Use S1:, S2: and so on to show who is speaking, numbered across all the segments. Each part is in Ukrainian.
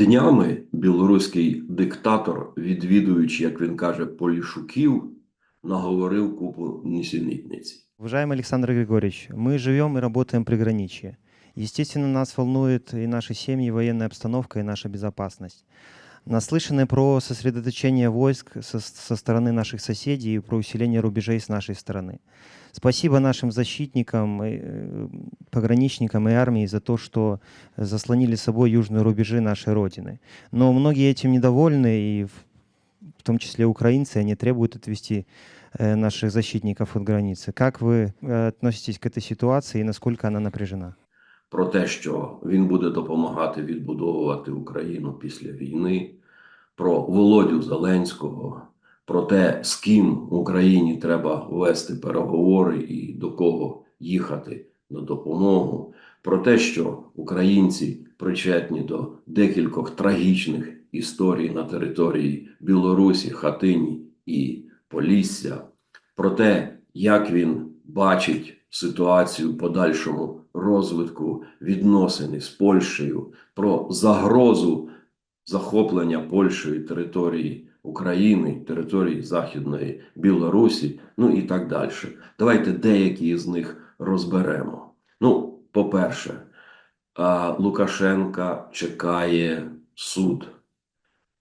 S1: Днями білоруський диктатор, відвідуючи, як він каже, полішуків, наговорив купу нісенітниці.
S2: Уважаемый Александр Григорьевич, мы живем и работаем при приграничье. Естественно, нас волнует и наши семьи, и обстановка, и наша безопасность. Наслышаны про сосредоточение войск со, со стороны наших соседей и про усиление рубежей с нашей стороны. Спасибо нашим защитникам, и, э, пограничникам и армии за то, что заслонили собой южные рубежи нашей Родины. Но многие этим недовольны, и в, в том числе украинцы, они требуют отвести э, наших защитников от границы. Как вы э, относитесь к этой ситуации и насколько она напряжена?
S1: Про те, що він буде допомагати відбудовувати Україну після війни, про Володю Зеленського, про те, з ким Україні треба вести переговори і до кого їхати на допомогу, про те, що українці причетні до декількох трагічних історій на території Білорусі, Хатині і Полісся, про те, як він бачить ситуацію подальшому розвитку відносини з Польщею, про загрозу захоплення Польщею території України, території Західної Білорусі, ну і так далі. Давайте деякі з них розберемо. Ну, по-перше, Лукашенка чекає суд.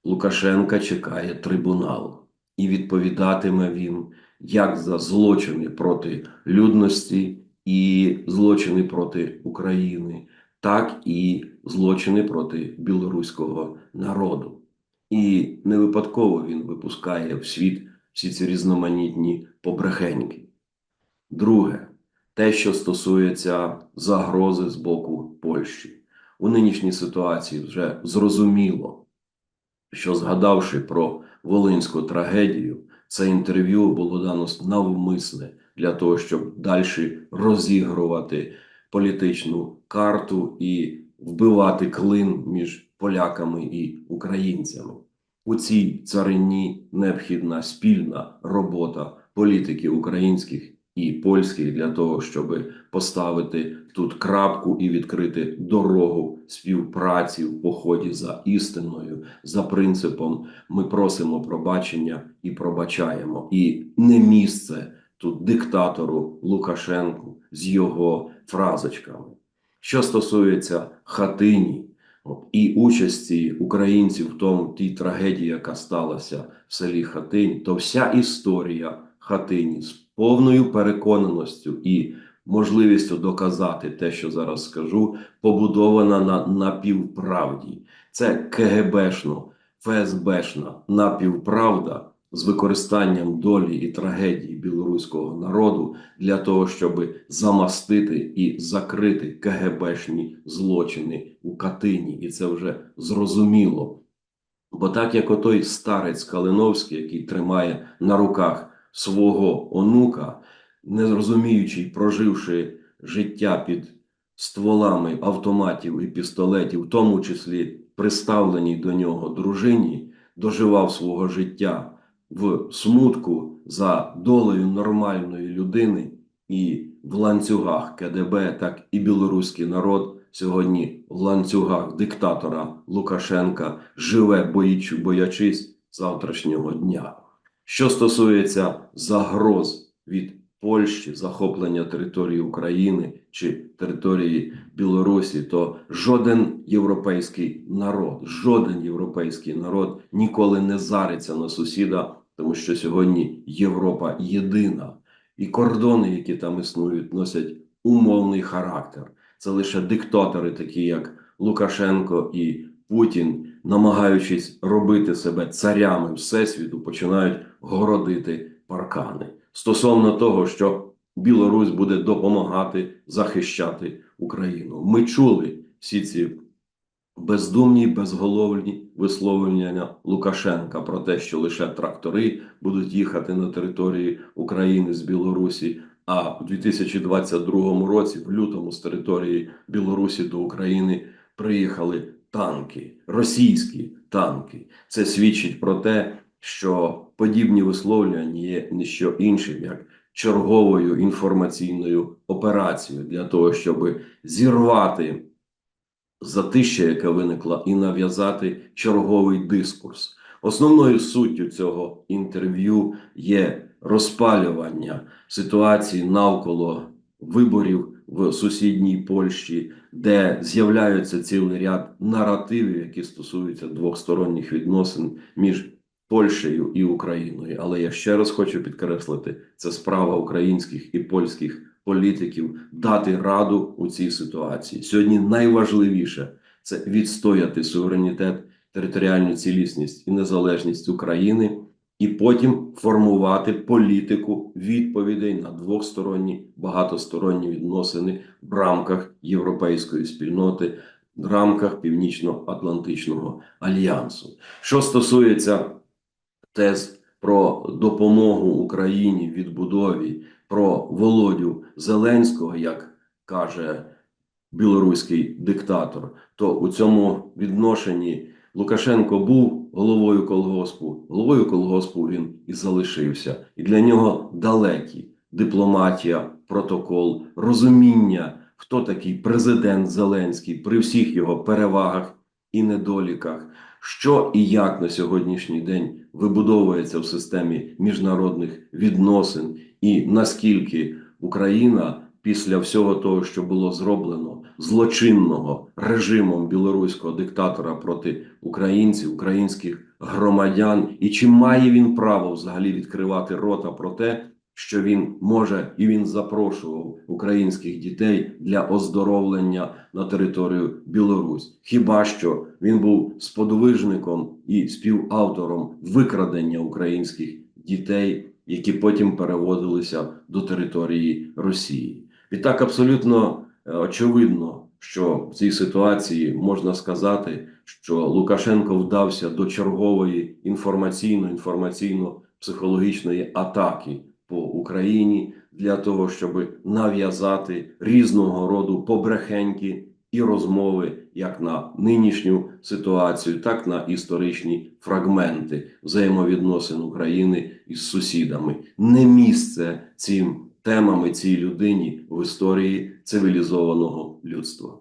S1: Лукашенка чекає трибунал, і відповідатиме він як за злочини проти людності і злочини проти України, так і злочини проти білоруського народу. І не випадково він випускає в світ всі ці різноманітні побрехеньки. Друге, те, що стосується загрози з боку Польщі. У нинішній ситуації вже зрозуміло, що згадавши про волинську трагедію, це інтерв'ю було дано навмисне для того, щоб далі розігрувати політичну карту і вбивати клин між поляками і українцями. У цій царині необхідна спільна робота політики українських і польських для того, щоб поставити тут крапку і відкрити дорогу співпраці в поході за істиною, за принципом ми просимо пробачення і пробачаємо. І не місце тут диктатору Лукашенку з його фразочками. Що стосується хатині і участі українців в тому тій трагедії, яка сталася в селі Хатинь, то вся історія хатині з повною переконаністю і можливістю доказати те, що зараз скажу, побудована на напівправді. Це КГБшно, ФСБшна напівправда з використанням долі і трагедії білоруського народу для того, щоб замастити і закрити КГБшні злочини у Катині, і це вже зрозуміло. Бо так як отой старець Калиновський, який тримає на руках свого онука, не розуміючи проживши життя під стволами автоматів і пістолетів, в тому числі приставленій до нього дружині, доживав свого життя в смутку за долею нормальної людини і в ланцюгах КДБ, так і білоруський народ сьогодні в ланцюгах диктатора Лукашенка живе, боячись завтрашнього дня. Що стосується загроз від Польщі, захоплення території України чи території Білорусі, то жоден європейський народ, жоден європейський народ ніколи не зариться на сусіда, тому що сьогодні Європа єдина, і кордони, які там існують, носять умовний характер. Це лише диктатори, такі як Лукашенко і Путін, намагаючись робити себе царями всесвіту, починають городити паркани стосовно того, що Білорусь буде допомагати захищати Україну. Ми чули всі ці бездумні, безголовні висловлення Лукашенка про те, що лише трактори будуть їхати на території України з Білорусі. А у 2022 році, в лютому, з території Білорусі до України приїхали танки, російські танки. Це свідчить про те, що подібні висловлювання є не що іншим, як черговою інформаційною операцією для того, щоб зірвати затища, яке виникло, і нав'язати черговий дискурс. Основною суттю цього інтерв'ю є розпалювання ситуації навколо виборів в сусідній Польщі, де з'являються цілий ряд наративів, які стосуються двосторонніх відносин між Польщею і Україною. Але я ще раз хочу підкреслити, це справа українських і польських політиків дати раду у цій ситуації. Сьогодні найважливіше це відстояти суверенітет, територіальну цілісність і незалежність України, і потім формувати політику відповідей на двосторонні багатосторонні відносини в рамках європейської спільноти, в рамках Північно-Атлантичного альянсу. Що стосується тез про допомогу Україні в відбудові, про Володю Зеленського, як каже білоруський диктатор, то у цьому відношенні Лукашенко був головою колгоспу. Головою колгоспу він і залишився. І для нього далекі дипломатія, протокол, розуміння, хто такий президент Зеленський при всіх його перевагах і недоліках, що і як на сьогоднішній день вибудовується в системі міжнародних відносин, і наскільки Україна після всього того, що було зроблено злочинного режимом білоруського диктатора проти українців, українських громадян, і чи має він право взагалі відкривати рота про те, що він може і він запрошував українських дітей для оздоровлення на територію Білорусь. Хіба що він був сподвижником і співавтором викрадення українських дітей, які потім переводилися до території Росії. Відтак абсолютно е, очевидно, що в цій ситуації можна сказати, що Лукашенко вдався до чергової інформаційно-інформаційно-психологічної атаки по Україні для того, щоб нав'язати різного роду побрехеньки і розмови як на нинішню ситуацію, так на історичні фрагменти взаємовідносин України із сусідами. Не місце цим темам і цій людині в історії цивілізованого людства.